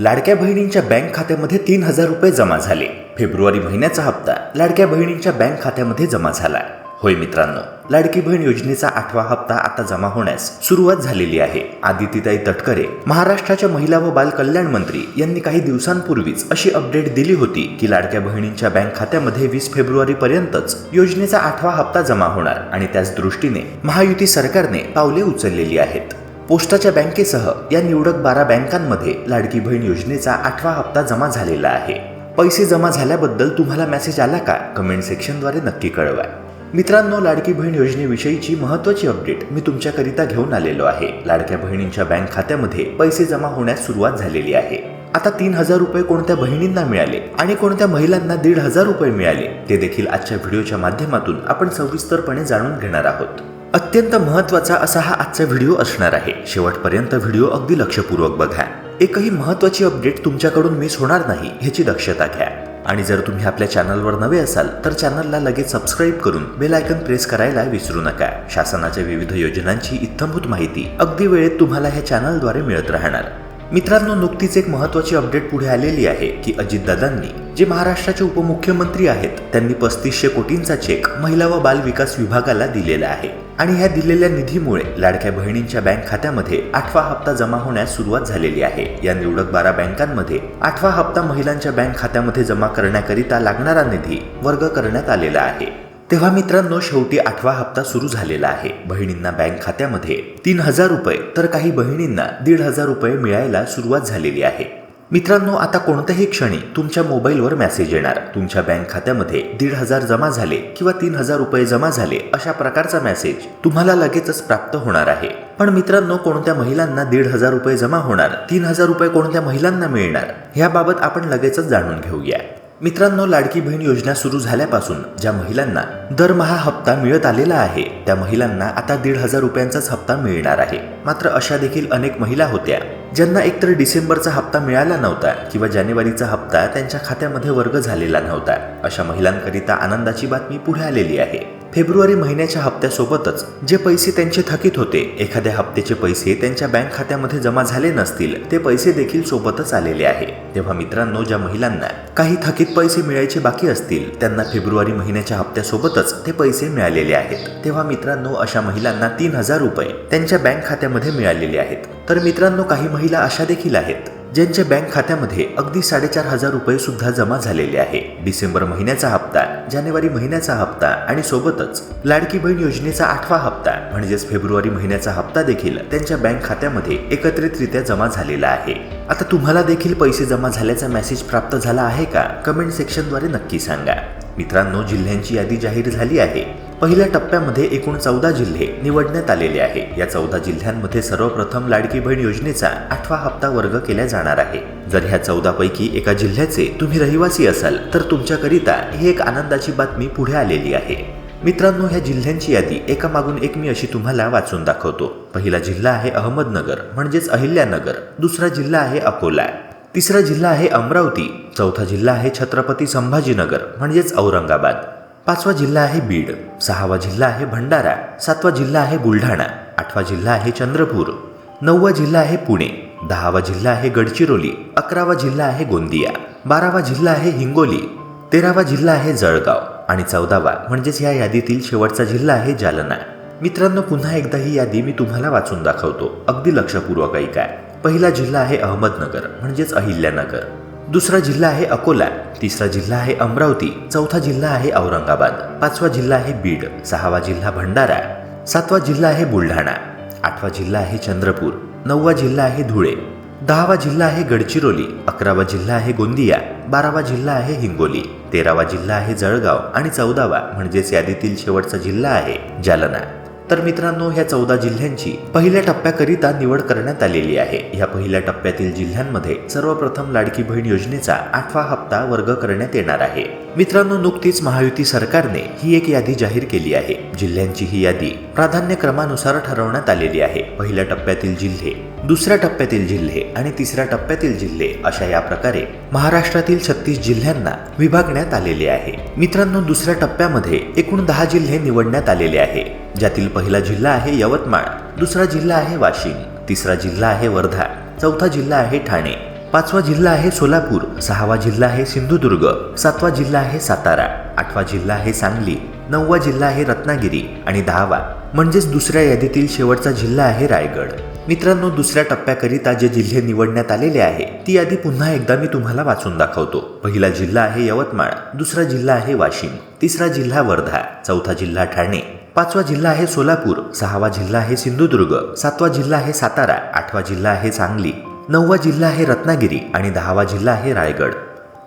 लाडक्या बहिणींच्या बँक खात्यामध्ये तीन हजार रुपये जमा झाले. फेब्रुवारी महिन्याचा हप्ता लाडक्या बहिणींच्या बँक खात्यामध्ये जमा झाला. होय मित्रांनो लाडकी बहीण योजनेचा आठवा हप्ता आता जमा होण्यास सुरुवात झालेली आहे. आदितीताई तटकरे महाराष्ट्राच्या महिला व बाल कल्याण मंत्री यांनी काही दिवसांपूर्वीच अशी अपडेट दिली होती की लाडक्या बहिणींच्या बँक खात्यामध्ये वीस फेब्रुवारी पर्यंतच योजनेचा आठवा हप्ता जमा होणार आणि त्याच दृष्टीने महायुती सरकारने पावले उचललेली आहेत. पोस्टाच्या बँकेसह या निवडक बारा बँकांमध्ये लाडकी बहीण योजनेचा आठवा हप्ता जमा झालेला आहे. पैसे जमा झाल्याबद्दल तुम्हाला मेसेज आला का? कमेंट सेक्शनद्वारे नक्की कळवा. मित्रांनो लाडकी बहीण योजनेविषयीची महत्त्वाची अपडेट मी तुमच्याकरिता घेऊन आलेलो आहे. लाडक्या बहिणींच्या बँक खात्यामध्ये पैसे जमा होण्यास सुरुवात झालेली आहे. आता तीन हजार रुपये कोणत्या बहिणींना मिळाले आणि कोणत्या महिलांना दीड हजार रुपये मिळाले ते देखील आजच्या व्हिडिओच्या माध्यमातून आपण सविस्तरपणे जाणून घेणार आहोत. अत्यंत महत्त्वाचा असा हा आजचा व्हिडिओ असणार आहे. शेवटपर्यंत व्हिडिओ अगदी लक्षपूर्वक बघा. एकही महत्वाची अपडेट तुमच्याकडून मिस होणार नाही ह्याची दक्षता घ्या. आणि जर तुम्ही आपल्या चॅनलवर नवे असाल तर चॅनलला लगेच सबस्क्राईब करून बेल आयकन प्रेस करायला विसरू नका. शासनाच्या विविध योजनांची इत्थंभूत माहिती अगदी वेळेत तुम्हाला ह्या चॅनलद्वारे मिळत राहणार. मित्रांनो नुकतीच एक महत्वाची अपडेट पुढे आलेली आहे की अजितदादांनी जे महाराष्ट्राचे उपमुख्यमंत्री आहेत त्यांनी पस्तीसशे कोटींचा चेक महिला व बाल विकास विभागाला दिलेला आहे. आणि ह्या दिलेल्या निधीमुळे लाडक्या बहिणींच्या बँक खात्यामध्ये आठवा हप्ता जमा होण्यास सुरुवात झालेली आहे. या निवडक बारा बँकांमध्ये आठवा हप्ता महिलांच्या बँक खात्यामध्ये जमा करण्याकरिता लागणारा निधी वर्ग करण्यात आलेला आहे. तेव्हा मित्रांनो शेवटी आठवा हप्ता सुरू झालेला आहे. बहिणींना बँक खात्यामध्ये तीन हजार रुपये तर काही बहिणींना दीड हजार रुपये मिळायला सुरुवात झालेली आहे. मित्रांनो आता कोणत्याही क्षणी तुमच्या मोबाईलवर मेसेज येणार. तुमच्या बँक खात्यामध्ये दीड हजार जमा झाले किंवा तीन हजार रुपये जमा झाले अशा प्रकारचा मेसेज तुम्हाला लगेचच प्राप्त होणार आहे. पण मित्रांनो कोणत्या महिलांना दीड हजार रुपये जमा होणार तीन हजार रुपये कोणत्या महिलांना मिळणार याबाबत आपण लगेचच जाणून घेऊया. मित्रांनो लाडकी बहीण योजना सुरू झाल्यापासून ज्या महिलांना दरमहा हप्ता मिळत आलेला आहे त्या महिलांना आता दीड हजार रुपयांचाच हप्ता मिळणार आहे. मात्र अशा देखील अनेक महिला होत्या ज्यांना एकतर डिसेंबरचा हप्ता मिळाला नव्हता किंवा जानेवारीचा हप्ता त्यांच्या खात्यामध्ये वर्ग झालेला नव्हता. अशा महिलांकरिता आनंदाची बातमी पुढे आलेली आहे. फेब्रुवारी महिन्याच्या हप्त्यासोबतच जे पैसे त्यांचे थकीत होते एखाद्या हप्त्याचे पैसे त्यांच्या बँक खात्यामध्ये जमा झाले नसतील ते पैसे देखील सोबतच आलेले आहे. तेव्हा मित्रांनो ज्या महिलांना काही थकीत पैसे मिळायचे बाकी असतील त्यांना फेब्रुवारी महिन्याच्या हप्त्यासोबतच ते पैसे मिळालेले आहेत. तेव्हा मित्रांनो अशा महिलांना तीन हजार रुपये त्यांच्या बँक खात्यामध्ये मिळालेले आहेत. तर मित्रांनो काही महिला अशा देखील आहेत. ज्यांच्या बँक खात्यामध्ये अगदी साडेचार हजार रुपये सुद्धा जमा झालेले आहे. डिसेंबर महिन्याचा हप्ता जानेवारी महिन्याचा हप्ता आणि सोबतच लाडकी बहीण योजनेचा आठवा हप्ता म्हणजेच फेब्रुवारी महिन्याचा हप्ता देखील त्यांच्या बँक खात्यामध्ये एकत्रितरित्या जमा झालेला आहे. आता तुम्हाला देखील पैसे जमा झाल्याचा मेसेज प्राप्त झाला आहे का? कमेंट सेक्शनद्वारे नक्की सांगा. मित्रांनो जिल्ह्यांची यादी जाहीर झाली आहे. पहिल्या टप्प्यामध्ये एकूण चौदा जिल्हे निवडण्यात आलेले आहे. या चौदा जिल्ह्यांमध्ये सर्वप्रथम लाडकी बहीण योजनेचा आठवा हप्ता वर्ग केला जाणार आहे. जर ह्या चौदा पैकी एका जिल्ह्याचे तुम्ही रहिवासी असाल तर तुमच्याकरिता ही एक आनंदाची बातमी पुढे आलेली आहे. मित्रांनो ह्या जिल्ह्यांची यादी एका मागून एक मी अशी तुम्हाला वाचून दाखवतो. पहिला जिल्हा आहे अहमदनगर म्हणजेच अहिल्यानगर. दुसरा जिल्हा आहे अकोला. तिसरा जिल्हा आहे अमरावती. चौथा जिल्हा आहे छत्रपती संभाजीनगर म्हणजेच औरंगाबाद. पाचवा जिल्हा आहे बीड सहावा जिल्हा आहे भंडारा सातवा जिल्हा आहे बुलढाणा आठवा जिल्हा आहे चंद्रपूर नववा जिल्हा आहे पुणे दहावा जिल्हा आहे गडचिरोली अकरावा जिल्हा आहे गोंदिया बारावा जिल्हा आहे हिंगोली तेरावा जिल्हा आहे जळगाव आणि चौदावा म्हणजेच या यादीतील शेवटचा जिल्हा आहे जालना मित्रांनो पुन्हा एकदा ही यादी मी तुम्हाला वाचून दाखवतो अगदी लक्षपूर्वक ऐका पहिला जिल्हा आहे अहमदनगर म्हणजेच अहिल्यानगर दुसरा जिल्हा आहे अकोला तिसरा जिल्हा आहे अमरावती चौथा जिल्हा आहे औरंगाबाद पाचवा जिल्हा आहे बीड सहावा जिल्हा भंडारा सातवा जिल्हा आहे बुलढाणा आठवा जिल्हा आहे चंद्रपूर नववा जिल्हा आहे धुळे दहावा जिल्हा आहे गडचिरोली अकरावा जिल्हा आहे गोंदिया बारावा जिल्हा आहे हिंगोली तेरावा जिल्हा आहे जळगाव आणि चौदावा म्हणजेच यादीतील शेवटचा जिल्हा आहे जालना तर मित्रांनो ह्या चौदा जिल्ह्यांची पहिल्या टप्प्याकरिता निवड करण्यात आलेली आहे. या पहिल्या टप्प्यातील जिल्ह्यांमध्ये सर्वप्रथम लाडकी बहीण योजनेचा आठवा हप्ता वर्ग करण्यात येणार आहे. मित्रांनो नुकतीच महायुती सरकारने ही एक यादी जाहीर केली आहे. जिल्ह्यांची ही यादी प्राधान्य क्रमानुसार ठरवण्यात आलेली आहे. पहिल्या टप्प्यातील जिल्हे दुसऱ्या टप्प्यातील जिल्हे आणि तिसऱ्या टप्प्यातील जिल्हे अशा या प्रकारे महाराष्ट्रातील छत्तीस जिल्ह्यांना विभागण्यात आलेले आहे मित्रांनो दुसऱ्या टप्प्यामध्ये एकूण दहा जिल्हे निवडण्यात आलेले आहे ज्यातील पहिला जिल्हा आहे यवतमाळ दुसरा जिल्हा आहे वाशिम तिसरा जिल्हा आहे वर्धा चौथा जिल्हा आहे ठाणे पाचवा जिल्हा आहे सोलापूर सहावा जिल्हा आहे सिंधुदुर्ग सातवा जिल्हा आहे सातारा आठवा जिल्हा आहे सांगली नववा जिल्हा आहे रत्नागिरी आणि दहावा म्हणजेच दुसऱ्या यादीतील शेवटचा जिल्हा आहे रायगड मित्रांनो दुसऱ्या टप्प्याकरिता जे जिल्हे निवडण्यात आलेले आहे ती यादी पुन्हा एकदा मी तुम्हाला वाचून दाखवतो. पहिला जिल्हा आहे यवतमाळ दुसरा जिल्हा आहे वाशिम तिसरा जिल्हा वर्धा चौथा जिल्हा ठाणे पाचवा जिल्हा आहे सोलापूर सहावा जिल्हा आहे सिंधुदुर्ग सातवा जिल्हा आहे सातारा आठवा जिल्हा आहे सांगली नववा जिल्हा आहे रत्नागिरी आणि दहावा जिल्हा आहे रायगड.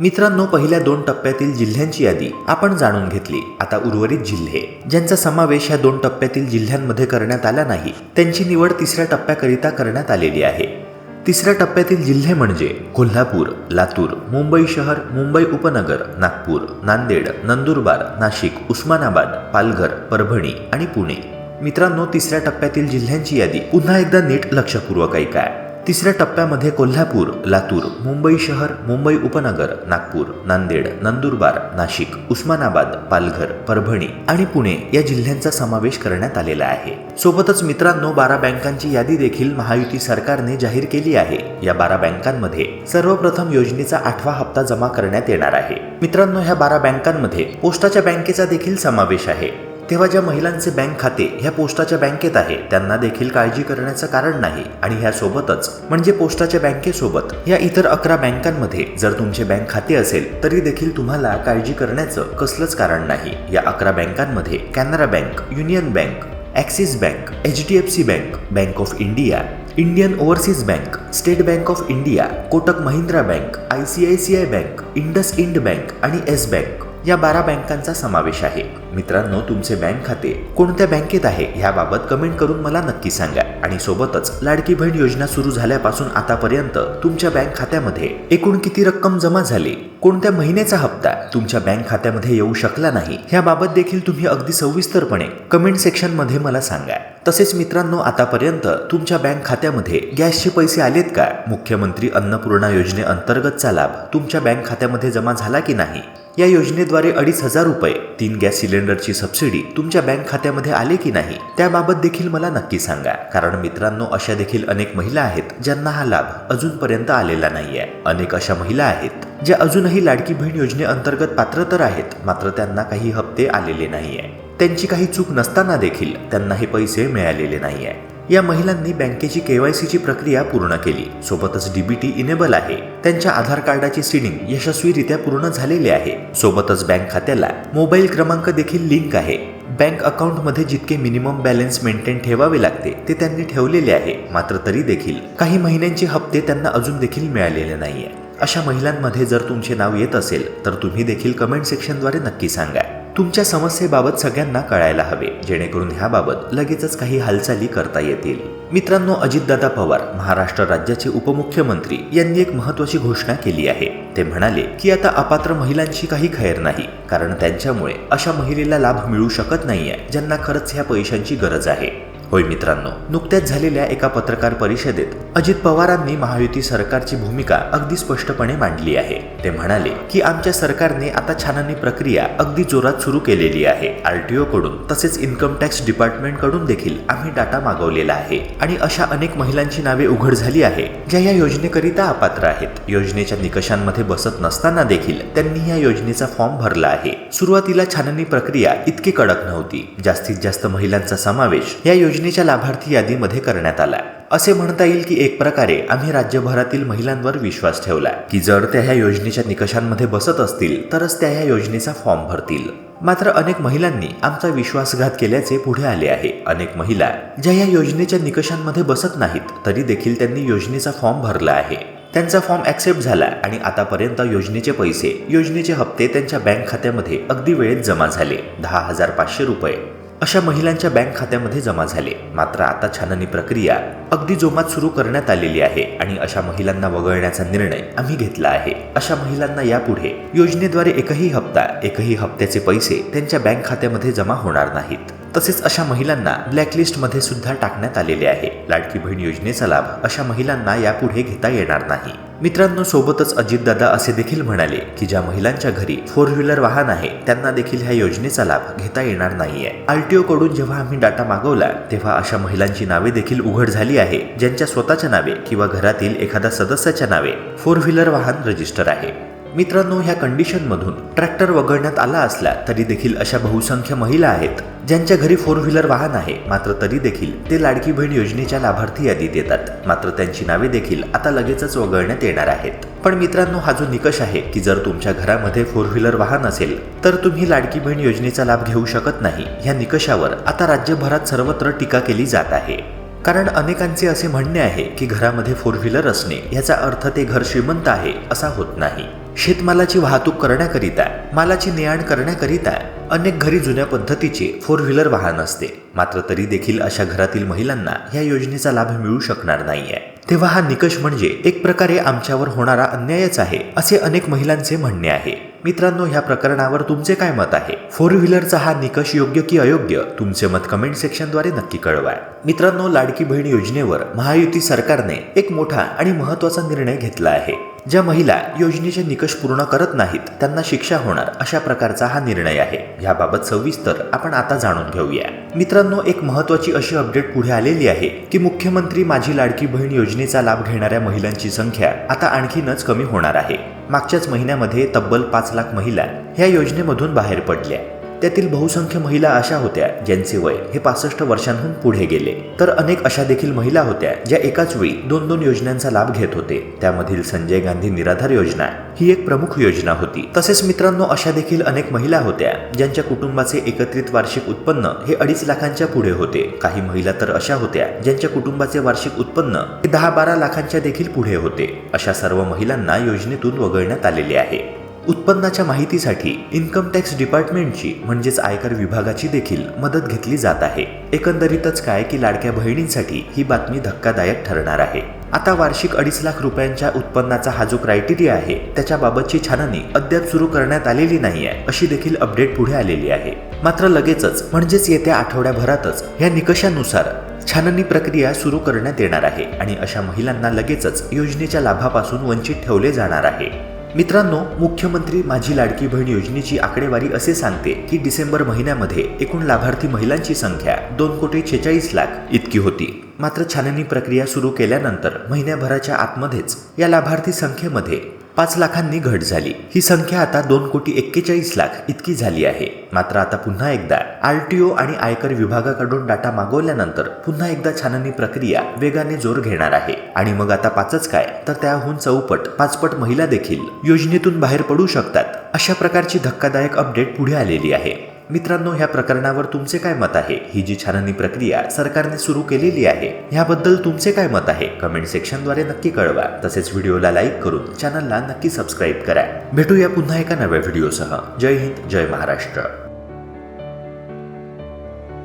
मित्रांनो पहिल्या दोन टप्प्यातील जिल्ह्यांची यादी आपण जाणून घेतली. आता उर्वरित जिल्हे. ज्यांचा समावेश या दोन टप्प्यातील जिल्ह्यांमध्ये करण्यात आला नाही त्यांची निवड तिसऱ्या टप्प्याकरिता करण्यात आलेली आहे. तिसऱ्या टप्प्यातील जिल्हे म्हणजे कोल्हापूर लातूर मुंबई शहर मुंबई उपनगर नागपूर नांदेड नंदुरबार नाशिक उस्मानाबाद पालघर परभणी आणि पुणे. मित्रांनो तिसऱ्या टप्प्यातील जिल्ह्यांची यादी पुन्हा एकदा नीट लक्षपूर्वक ऐका. तिसऱ्या टप्प्यामध्ये कोल्हापूर लातूर मुंबई शहर मुंबई उपनगर नागपूर नांदेड नंदुरबार नाशिक उस्मानाबाद पालघर परभणी आणि पुणे या जिल्ह्यांचा समावेश करण्यात आलेला आहे. सोबतच मित्रांनो बारा बँकांची यादी देखील महायुती सरकारने जाहीर केली आहे. या बारा बँकांमध्ये सर्वप्रथम योजनेचा आठवा हप्ता जमा करण्यात येणार आहे. मित्रांनो ह्या बारा बँकांमध्ये पोस्टाच्या बँकेचा देखील समावेश आहे. तेव्हा ज्या महिलांचे बँक खाते ह्या पोस्टाच्या बँकेत आहे त्यांना देखील काळजी करण्याचं कारण नाही आणि ह्यासोबतच म्हणजे पोस्टाच्या बँकेसोबत या इतर अकरा बँकांमध्ये जर तुमचे बँक खाते असेल तरी देखील तुम्हाला काळजी करण्याचं कसलंच कारण नाही. या अकरा बँकांमध्ये Canara bank union bank axis bank H D F C bank bank of India Indian overseas bank state bank of India Kotak Mahindra bank I C I C I bank IndusInd bank आणि Yes bank. या बारा बँकांचा समावेश आहे. मित्रांनो तुमचे bank खाते कोणत्या बँकेत आहे ह्याबाबत कमेंट करून मला नक्की सांगा. आणि सोबतच लाडकी बहीण योजना सुरू झाल्यापासून आतापर्यंत तुमच्या बँक खात्यामध्ये एकूण किती रक्कम जमा झाली? कोणत्या महिन्याचा हप्ता तुमच्या बँक खात्यामध्ये येऊ शकला नाही? ह्याबाबत देखील तुम्ही अगदी सविस्तरपणे कमेंट सेक्शनमध्ये मला सांगा. तसेच मित्रांनो आतापर्यंत तुमच्या बँक खात्यामध्ये गॅसचे पैसे आलेत का? मुख्यमंत्री अन्नपूर्णा योजनेअंतर्गतचा लाभ तुमच्या बँक खात्यामध्ये जमा झाला की नाही? या योजनेद्वारे अडीच हजार रुपये तीन गॅस सिलेंडरची सबसिडी तुमच्या बँक खात्यामध्ये आले की नाही त्याबाबत देखील मला नक्की सांगा. कारण मित्रांनो अशा देखील अनेक महिला आहेत ज्यांना हा लाभ अजूनपर्यंत आलेला नाहीये. अनेक अशा महिला आहेत ज्या अजूनही लाडकी बहीण योजनेअंतर्गत पात्र तर आहेत मात्र त्यांना काही हप्ते आलेले नाहीये. त्यांची काही चूक नसताना देखील त्यांना हे पैसे मिळालेले नाहीये. या महिलांनी बँकेची केवायसीची प्रक्रिया पूर्ण केली. सोबतच डीबीटी इनेबल आहे. त्यांच्या आधार कार्डाची सीडिंग यशस्वीरित्या पूर्ण झालेली आहे. सोबतच बँक खात्याला मोबाईल क्रमांक देखील लिंक आहे. बँक अकाउंटमध्ये जितके मिनिमम बॅलन्स मेंटेन ठेवावे लागते ते त्यांनी ठेवलेले आहे. मात्र तरी देखील काही महिन्यांचे हप्ते त्यांना अजून देखील मिळालेले नाहीये. अशा महिलांमध्ये जर तुमचे नाव येत असेल तर तुम्ही देखील कमेंट सेक्शनद्वारे नक्की सांगा. तुमच्या समस्येबाबत सगळ्यांना कळायला हवे. जेणेकरून ह्याबाबत लगेचच काही हालचाली करता येतील. मित्रांनो अजितदादा पवार महाराष्ट्र राज्याचे उपमुख्यमंत्री यांनी एक महत्वाची घोषणा केली आहे. ते म्हणाले की आता अपात्र महिलांची काही खैर नाही कारण त्यांच्यामुळे अशा महिलेला लाभ मिळू शकत नाहीये ज्यांना खरंच ह्या पैशांची गरज आहे. होय मित्रांनो नुकत्याच झालेल्या एका पत्रकार परिषदेत अजित पवारांनी महायुती सरकारची भूमिका अगदी स्पष्टपणे मांडली आहे. ते म्हणाले की आमच्या सरकारने आता छाननी प्रक्रिया अगदी जोरात सुरू केलेली आहे. आरटीओ कडून तसेच इन्कम टॅक्स डिपार्टमेंटकडून देखील आम्ही डाटा मागवलेला आहे आणि अशा अनेक महिलांची नावे उघड झाली आहे ज्या या योजनेकरिता अपात्र आहेत. योजनेच्या निकषांमध्ये बसत नसताना देखील त्यांनी या योजनेचा फॉर्म भरला आहे. सुरुवातीला छाननी प्रक्रिया इतकी कडक नव्हती. जास्तीत जास्त महिलांचा समावेश या योजने योजनेच्या लाभार्थी यादीमध्ये करण्यात आला असे म्हणता येईल की एक प्रकारे आम्ही राज्यभरातील महिलांवर विश्वास ठेवला की जर त्या ह्या योजनेच्या निकषांमध्ये बसत असतील तरच त्या ह्या योजनेचा फॉर्म भरतील. मात्र अनेक महिलांनी आमचा विश्वासघात केल्याचे पुढे आले आहे. अनेक महिला ज्या या योजनेच्या निकषांमध्ये बसत नाहीत तरी देखील त्यांनी योजनेचा फॉर्म भरला आहे. त्यांचा फॉर्म ॲक्सेप्ट झाला आणि आतापर्यंत योजनेचे पैसे योजनेचे हप्ते त्यांच्या बँक खात्यामध्ये अगदी वेळेत जमा झाले. दहा हजार पाचशे रुपये. अशा महिलांच्या बँक खात्यामध्ये जमा झाले. मात्र आता छाननी प्रक्रिया अगदी जोमात सुरू करण्यात आलेली आहे आणि अशा महिलांना वगळण्याचा निर्णय आम्ही घेतला आहे. अशा महिलांना यापुढे योजनेद्वारे एकही हप्ता एकही हप्त्याचे पैसे त्यांच्या बँक खात्यामध्ये जमा होणार नाहीत. तसेच अशा महिलांना ब्लॅकलिस्टमध्ये सुद्धा टाकण्यात आलेले आहे. लाडकी बहीण योजनेचा लाभ अशा महिलांना यापुढे घेता येणार नाही. मित्रांनो सोबतच अजितदादा असे देखील म्हणाले की ज्या महिलांच्या घरी फोर व्हीलर वाहन आहे त्यांना देखील ह्या योजनेचा लाभ घेता येणार नाहीये. आरटीओ कडून जेव्हा आम्ही डाटा मागवला तेव्हा अशा महिलांची नावे देखील उघड झाली आहे ज्यांच्या स्वतःच्या नावे किंवा घरातील एखाद्या सदस्याच्या नावे फोर व्हीलर वाहन रजिस्टर आहे. मित्रांनो ह्या कंडिशनमधून ट्रॅक्टर वगळण्यात आला असला तरी देखील अशा बहुसंख्य महिला आहेत ज्यांच्या घरी फोर व्हीलर वाहन आहे. मात्र तरी देखील ते लाडकी बहीण योजनेच्या लाभार्थी यादीत येतात मात्र त्यांची नावे देखील आता लगेचच वगळण्यात येणार आहेत. पण मित्रांनो हा जो निकष आहे की जर तुमच्या घरामध्ये फोर व्हीलर वाहन असेल तर तुम्ही लाडकी बहीण योजनेचा लाभ घेऊ शकत नाही. ह्या निकषावर आता राज्यभरात सर्वत्र टीका केली जात आहे. कारण अनेकांचे असे म्हणणे आहे की घरामध्ये फोर व्हीलर असणे याचा अर्थ ते घर श्रीमंत आहे असा होत नाही. शेतमालाची वाहतूक करण्याकरिता मालाची ने आण करण्याकरिता अनेक घरी जुन्या पद्धतीचे फोर व्हीलर वाहन असते. मात्र तरी देखील अशा घरातील महिलांना या योजनेचा लाभ मिळू शकणार नाहीये. तेव्हा हा निकष म्हणजे एक प्रकारे आमच्यावर होणारा अन्यायच आहे असे अनेक महिलांचे म्हणणे आहे. मित्रांनो ह्या प्रकरणावर तुमचे काय मत आहे? फोर व्हीलरचा हा निकष योग्य की अयोग्य? तुमचे मत कमेंट सेक्शनद्वारे नक्की कळवा. मित्रांनो लाडकी बहीण योजनेवर महायुती सरकारने एक मोठा आणि महत्त्वाचा निर्णय घेतला आहे. ज्या महिला योजनेचे निकष पूर्ण करत नाहीत त्यांना शिक्षा होणार अशा प्रकारचा हा निर्णय आहे. याबाबत सविस्तर आपण आता जाणून घेऊया. मित्रांनो एक महत्वाची अशी अपडेट पुढे आलेली आहे की मुख्यमंत्री माझी लाडकी बहीण योजनेचा लाभ घेणाऱ्या महिलांची संख्या आता आणखीनच कमी होणार आहे. मागच्याच महिन्यामध्ये तब्बल पाच लाख महिला ह्या योजनेमधून बाहेर पडल्या. त्यातील बहुसंख्य महिला अशा होत्या ज्यांचे वय हे पासष्ट वर्षांहून पुढे गेले. तर अनेक अशा देखील महिला होत्या ज्या एकाच वेळी दोन दोन योजनांचा लाभ घेत होते. त्यामधील संजय गांधी निराधार योजना ही एक प्रमुख योजना होती. तसेच मित्रांनो अशा देखील अनेक महिला होत्या ज्यांच्या कुटुंबाचे एकत्रित वार्षिक उत्पन्न हे अडीच लाखांच्या पुढे होते. काही महिला तर अशा होत्या ज्यांच्या कुटुंबाचे वार्षिक उत्पन्न हे दहा बारा लाखांच्या देखील पुढे होते. अशा सर्व महिलांना योजनेतून वगळण्यात आलेले आहे. उत्पन्नाच्या माहितीसाठी इन्कम टॅक्स डिपार्टमेंटची म्हणजेच आयकर विभागाची देखील मदत घेतली जात आहे. एकंदरीतच काय की लाडक्या बहिणींसाठी ही बातमी धक्कादायक ठरणार आहे. आता वार्षिक अडीच लाख रुपयांच्या उत्पन्नाचा हा जो क्रायटेरिया आहे त्याच्याबाबतची छाननी अद्याप सुरू करण्यात आलेली नाही आहे अशी देखील अपडेट पुढे आलेली आहे. मात्र लगेचच म्हणजेच येत्या आठवड्याभरातच या निकषानुसार छाननी प्रक्रिया सुरू करण्यात येणार आहे आणि अशा महिलांना लगेचच योजनेच्या लाभापासून वंचित ठेवले जाणार आहे. मित्रांनो मुख्यमंत्री माझी लाडकी बहीण योजनेची आकडेवारी असे सांगते की डिसेंबर महिन्यामध्ये एकूण लाभार्थी महिलांची संख्या दोन कोटी छेचाळीस लाख इतकी होती. मात्र छाननी प्रक्रिया सुरू केल्यानंतर महिन्याभराच्या आतमध्येच या लाभार्थी संख्येमध्ये पाच लाखांनी घट झाली. ही संख्या आता दोन कोटी एक्केचाळीस लाख इतकी झाली आहे. मात्र आता पुन्हा एकदा आरटीओ आणि आयकर विभागाकडून डाटा मागवल्यानंतर पुन्हा एकदा छाननी प्रक्रिया वेगाने जोर घेणार आहे. आणि मग आता पाचच काय? तर त्याहून चौपट पाचपट महिला देखील योजनेतून बाहेर पडू शकतात. अशा प्रकारची धक्कादायक अपडेट पुढे आलेली आहे. मित्रांनो ह्या प्रकरणावर तुमचे काय मत आहे? ही जी छाननी प्रक्रिया सरकारने सुरू केलेली आहे ह्याबद्दल तुमचे काय मत आहे? कमेंट सेक्शनद्वारे नक्की कळवा. तसेच व्हिडिओला लाईक करून चॅनलला नक्की सबस्क्राईब करा. भेटूया पुन्हा एका नव्या व्हिडिओसह. जय हिंद जय महाराष्ट्र.